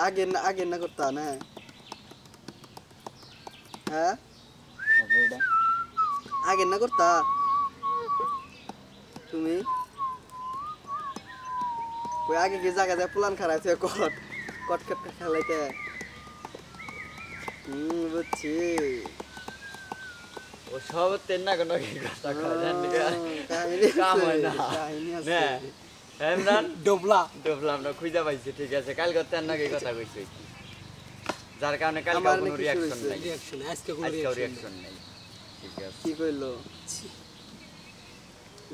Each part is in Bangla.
আগে না আগে না করতা না হ্যাঁ আগে না করতা তুমি ওই আগে কি জায়গা যায় প্লান খারাইছে কট কট কট খেলাইতে হুম বুঝছি ও সব তেন না কোনো কি কথা কাহিনী কাম হয়। নে ইমরান? ডোবলা। ডুবলাম না খুঁজে পাইছি ঠিক আছে। কালকে তেন না কি কথা কইছি। যার কারণে কালকে কোনো রিয়াকশন নাই। রিয়াকশন আজকে কোনো রিয়াকশন রিয়াকশন নাই। ঠিক আছে। কি কইলো?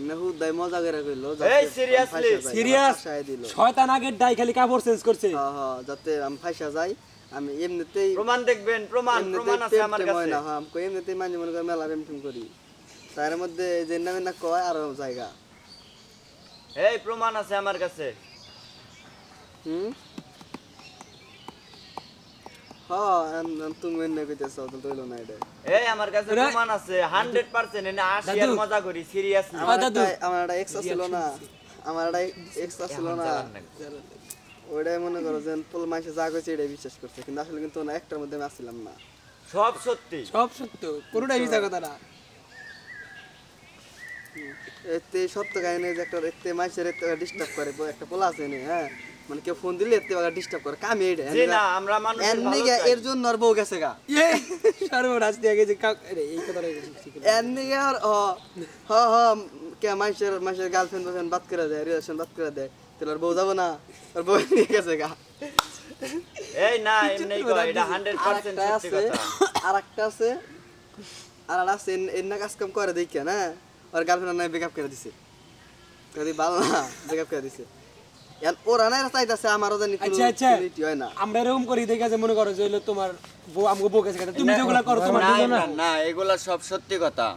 না হুদাই মজা করে কইলো এই, seriously? সিরিয়াস শয়তান আগের ডাই খালি কাপড় চেঞ্জ করছে। হ্যাঁ হ্যাঁ যাতে আমি ফাইসা যাই আমি এমনিতেই প্রমাণ দেখবেন প্রমাণ এমনিতেই প্রমাণ আছে আমার কাছে। না হ্যাঁ আমি এমনিতেই মাঝে মনে করে মেলা প্রেম করি। তার মধ্যে যে নামে না কয় আরও জায়গা। এই প্রমাণ আছে আমার কাছে। হুম? আম- আম তুমি এনে কইতেছ তো তৈলো না এটা। এই আমার কাছে প্রমাণ আছে 100% এনে আসি আর মজা করি সিরিয়াসলি আমার দাদু। আমার একটা এক্স ছিল না। আমার একটা এক্স ছিল না। ওইটাই মনে করো যে পোল মাসে যা কইছে এটাই বিশ্বাস করছে কিন্তু আসলে কিন্তু না একটার মধ্যে আমি আসছিলাম না। সব সত্যি। সব সত্য পুরোটাই মিছা কথা না। এতে সত্য কাহিনী যে একটা এতে মাসের এতে ডিস্টার্ব করে একটা পোলা আছে হ্যাঁ? মানে কেউ ফোন দিলে এতে ডিস্টার্ব করে কামে এটা জি না আমরা মানুষের নিগে চাই। এর জন্য আর বউ গেছে গা। ইয়ে! সর্বনাশ দিয়ে গেছে কাক- আরে, এই কথাটা ঠিক না। আর হ হ হ কে মাসের মাসের গার্লফ্রেন্ড বয়ফ্রেন্ড বাত করে দেয় রিলেশন বাত করে দেয় তাহলে আর বউ যাব না আর বউ নিয়ে গেছে গা। এই না এমনি এটা 100% সত্যি আছে কথা। আরেকটা আছে আর একটা আছে এর- এর না কাজ কাম করে দেখে না। ওর গার্লফ্রেন্ড নাই ব্রেকআপ করে দিছে। কদি ভালো না ব্রেকআপ করে দিছে। এখন ওরা না চাইতেছে আমারও জানি আচ্ছা, আচ্ছা। হয় না। আমরা এরকম করি দেখে যে মনে করো যে হইল তোমার বউ আমাকে বউ কথা। তুমি যেগুলো করো তোমার না, না এগুলা সব সত্যি কথা।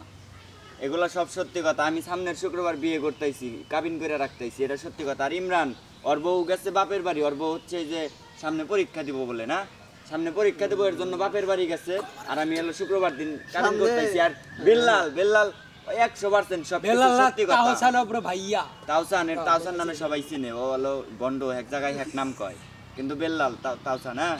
এগুলা সব সত্যি কথা। আমি সামনের শুক্রবার বিয়ে করতেছি কাবিন করে রাখতেছি এটা সত্যি কথা। আর ইমরান ওর বউ গেছে বাপের বাড়ি ওর বউ হচ্ছে যে সামনে পরীক্ষা দিব বলে না? সামনে পরীক্ষা দিব এর জন্য বাপের বাড়ি গেছে। আর আমি হলো শুক্রবার দিন কাবিন করতেছি। আর বিল্লাল বিল্লাল একশো পার্সেন্ট সব সত্যি কথা। তাহসান ভাইয়া। তাওসান এর তাওসান নামে সবাই চিনে। ও হলো বন্ড এক জায়গায় এক নাম কয়। কিন্তু বেল্লাল তাও- না হ্যাঁ?